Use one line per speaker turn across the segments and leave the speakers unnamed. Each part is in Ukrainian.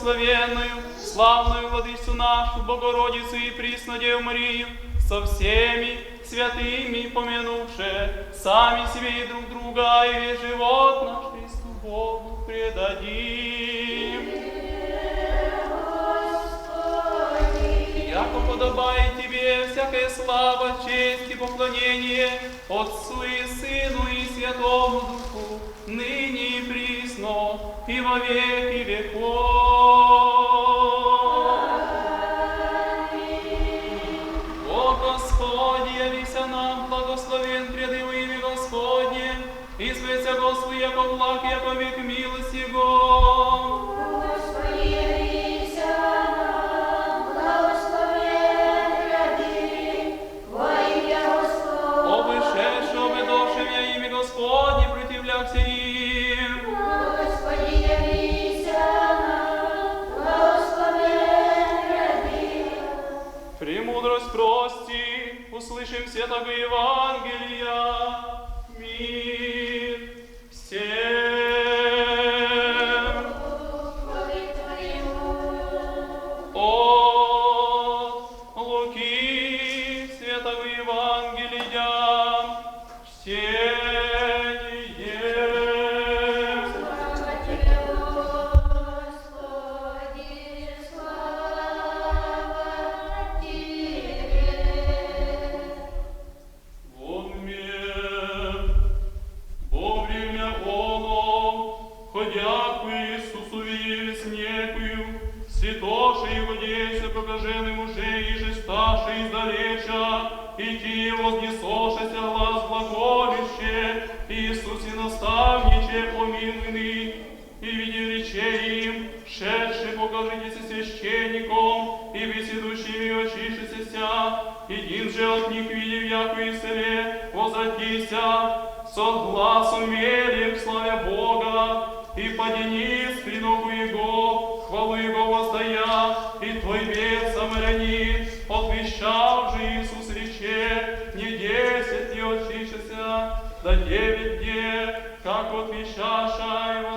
благословенную, славную Владычцу нашу, Богородицу и Преснодеву Марию, со всеми святыми помянувши, сами себе и друг друга, и весь живот наш Христу Богу предадим. Яко подобает Тебе всякая слава, честь и поклонение Отцу и Сыну и Святому Духу, ныне и присно, и во веки веков. Святого Євангелія. вознесошеся глаз глаголище, Иисусе наставниче помилуйны, и виде речей им, шедший покажитесь священником, и беседущими очишися, един же от них видев яку и селе, возродися, со глазом верим, славя Бога, и поденись потішашай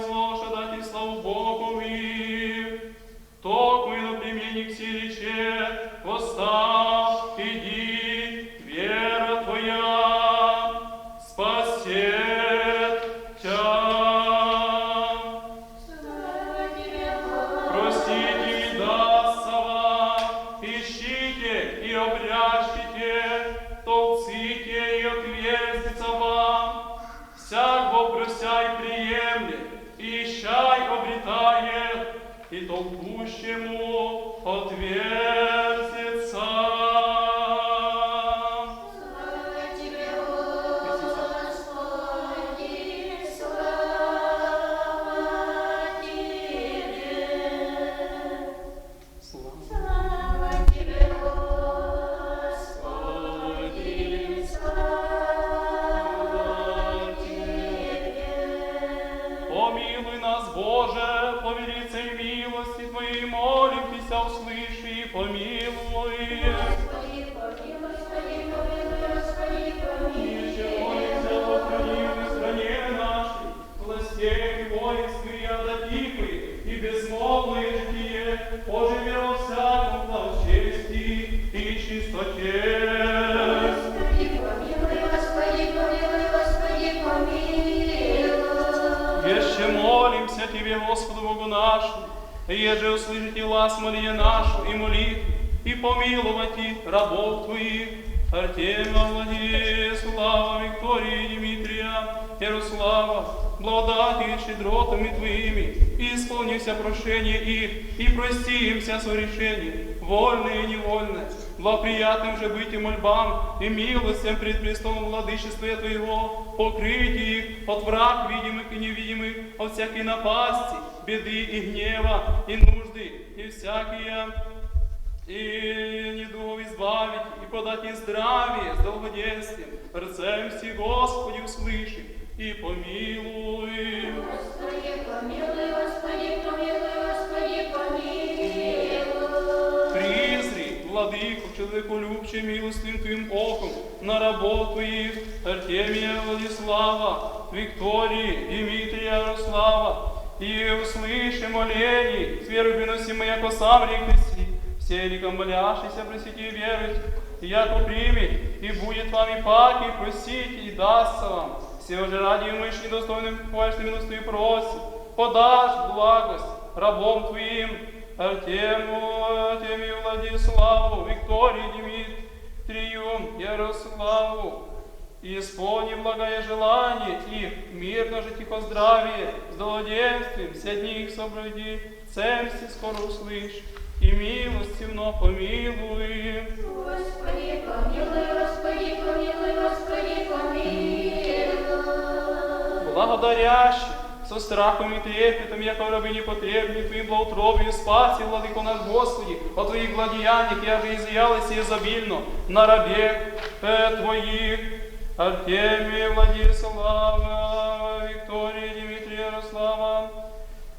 Господу Богу нашему, еже услышите глаз моления нашу и молит, и помиловати рабов Твоих, Артемия, Владислава, Виктории, Дмитрия, Ярослава, благодати щедротами Твоими, и исполнився прошение их, и прости им вся согрешения, вольные и невольные, благоприятным же быть и мольбам, и милостям пред престолом владычества Твоего, покрыть их от враг видимых и невидимых, от всякой напасти, беды и гнева, и нужды, и всякие и недугов избавить, и подать им здравие с долгоденствием. Рцем всі Господи услышим и помилуй.
Господи, помилуй, Господи, помилуй,
Призри, владыку, человеколюбче, милостивым Твоим оком, на работу их, Артемия Владислава, Виктории, Дмитрия Ярослава, и услыши молений, с верой приносимой, яко сам рек Христи, все ликом молящийся, просите и веруйте, и яко примет, и будет вам и паки, просите, и дастся вам, все же ради умышли достойным хвальственным милостью и просит, подашь благость рабом Твоим, Артему, Артемию Владиславу, Виктории Дмитрию, Ярославу, и исполни благое желание их, мирно жить и поздравие, с долоденствием, все дни их соблюди, цемсти скоро услышь, и милостивно помилуй.
Господи, помилуй, Господи, помилуй, Господи, помилуй.
благодарящий, со страхом и трепетом, яко раби непотребни, Твоим благоутробию спаси, Владыко наш Господи, о Твоих гладеяниях, я же изъялась и изобильно на рабе э, Твоих, Артемия, Владислава, Виктория, Дмитрия, Ярослава,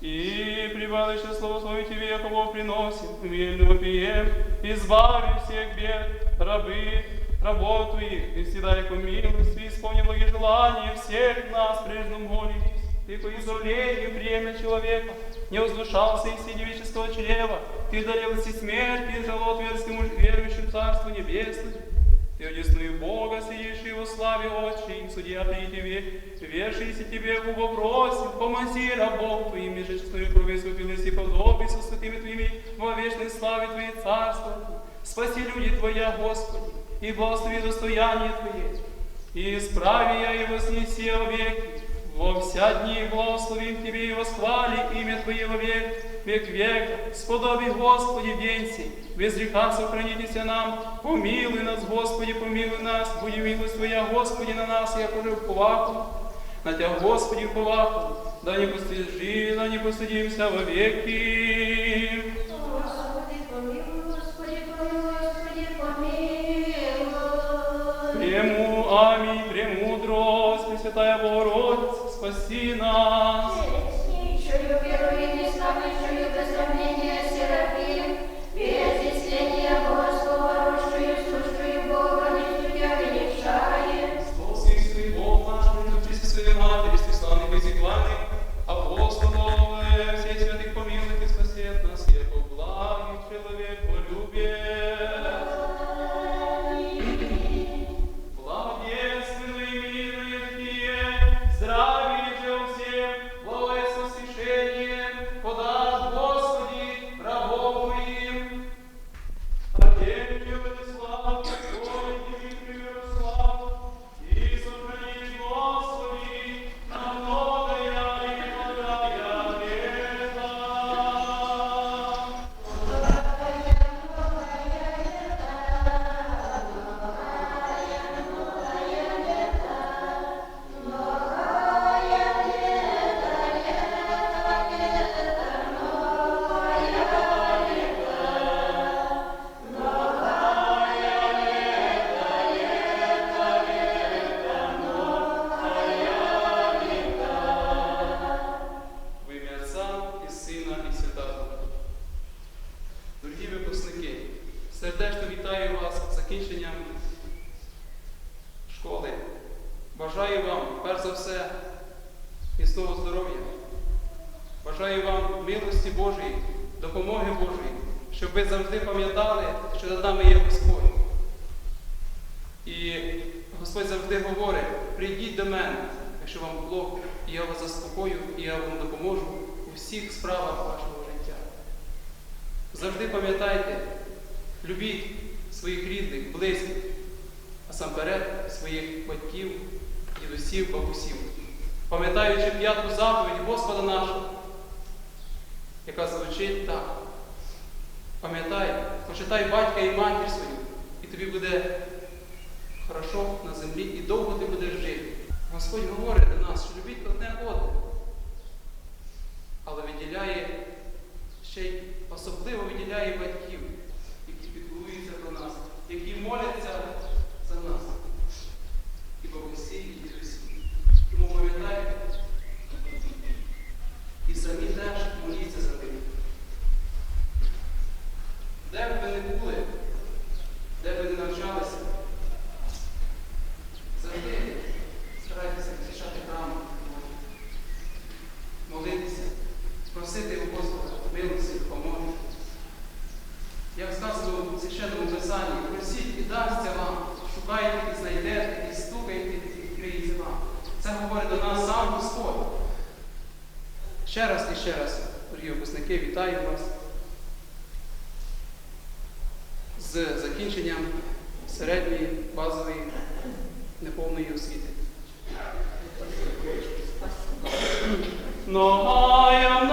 и прибавище слово слове Тебе, якого приносим, мирно пием, избави всех бед, рабы, рабов Твоих, и всегда яко милость, и исполни благие желания всех нас, прежде молитесь, и по избавлению время человека, не возвышался и среди веческого чрева, ты дарилась и смерть, и жало твердскому верующим Царству Небесному, ты одесную Бога, сидящий во славе Отче, и судья при Тебе, вершийся Тебе губо просим, помози рабов Твоим, между честную кровью искупились и подобие со святыми Твоими во вечной славе Твоей Царства. Спаси люди Твоя, Господи, и благослови достояние Твое, и исправи я и вознеси во веки. Во вся дни благословим Тебе и восхвали имя Твое во век, век века. Сподоби, Господи, в день сей, без греха сохранитесь нам. Помилуй нас, Господи, помилуй нас, буди милость Твоя, Господи, на нас, як уже вповаху. На Тебя, Господи, вповаху, да не постижи, да не постыдимся во веки.
Господи, помилуй, Господи, помилуй, Господи, помилуй.
Прему, аминь, премудрость, Пресвятая Богородица, спаси нас. Мене, якщо вам плохо, і я вас заспокою, і я вам допоможу у всіх справах вашого життя. Завжди пам'ятайте, любіть своїх рідних, близьких, а сам перед своїх батьків, дідусів, бабусів, пам'ятаючи п'яту заповідь Господа нашого, яка звучить так. Пам'ятай, почитай батька і матір свою, і тобі буде хорошо на землі, і довго ти будеш жити. Господь говорить до нас, що любіть одне одне, але виділяє ще й особливо виділяє батьків, які піклуються про нас, які моляться за нас. І бабусі, і дідусі. Тому пам'ятайте, і самі теж моліться за них. Де б ви не були, де б ви не навчалися, завжди старайтеся посвящати храм, молитися, просити у Господа милості, допомоги. Як сказано в священному писанні, просіть і дасться вам, шукайте і знайдете, і стукайте, і відкриється вам. Це говорить до нас сам Господь. Ще раз і ще раз, дорогі випускники, вітаю вас закінченням середньої базової неповної освіти. Многая,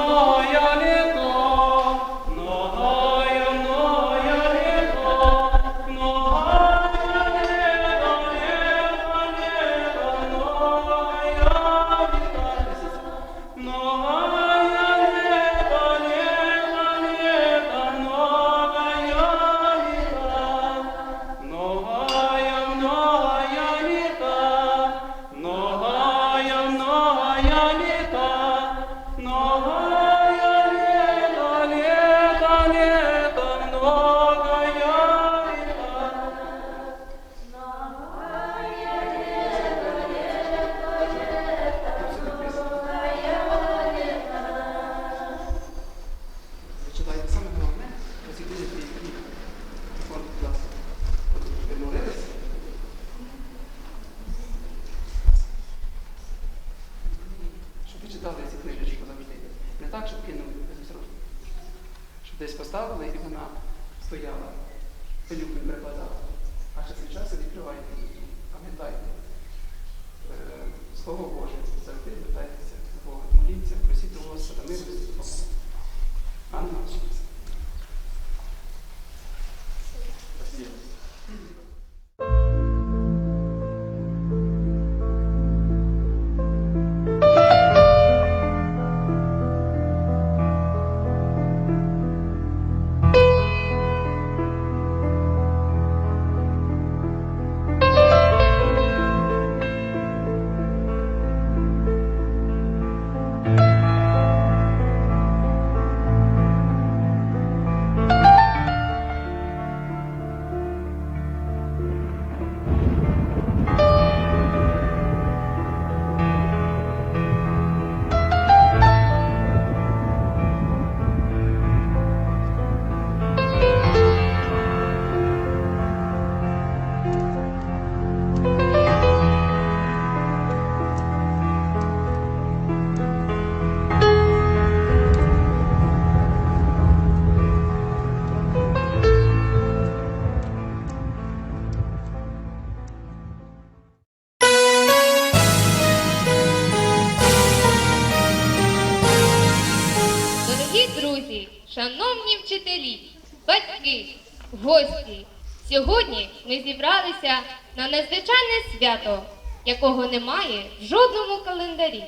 на незвичайне свято, якого немає в жодному календарі.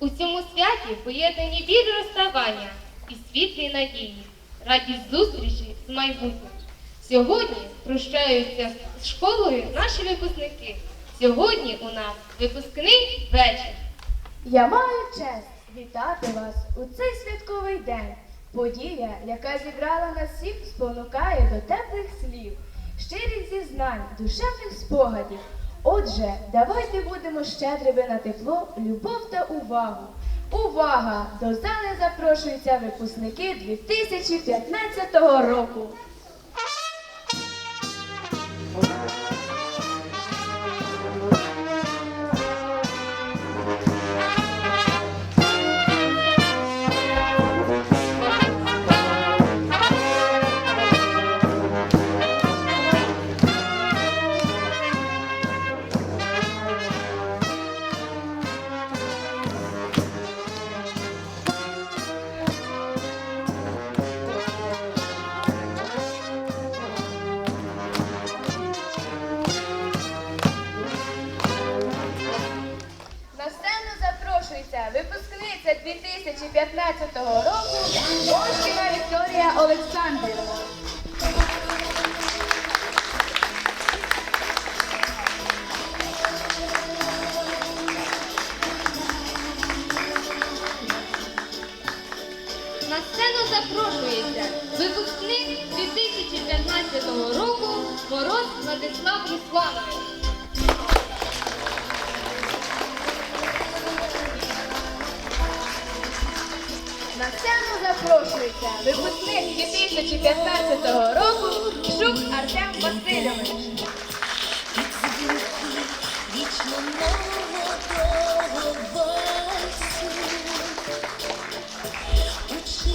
У цьому святі поєднані вір розставання і світлі надії, радість зустрічі з майбутнім. Сьогодні прощаються з школою наші випускники. Сьогодні у нас випускний вечір.
Я маю честь вітати вас у цей святковий день. Подія, яка зібрала нас всіх, спонукає до теплих слів, щирих зізнань, душевних спогадів. Отже, давайте будемо щедрими на тепло, любов та увагу. Увага! До зали запрошуються випускники 2015 року.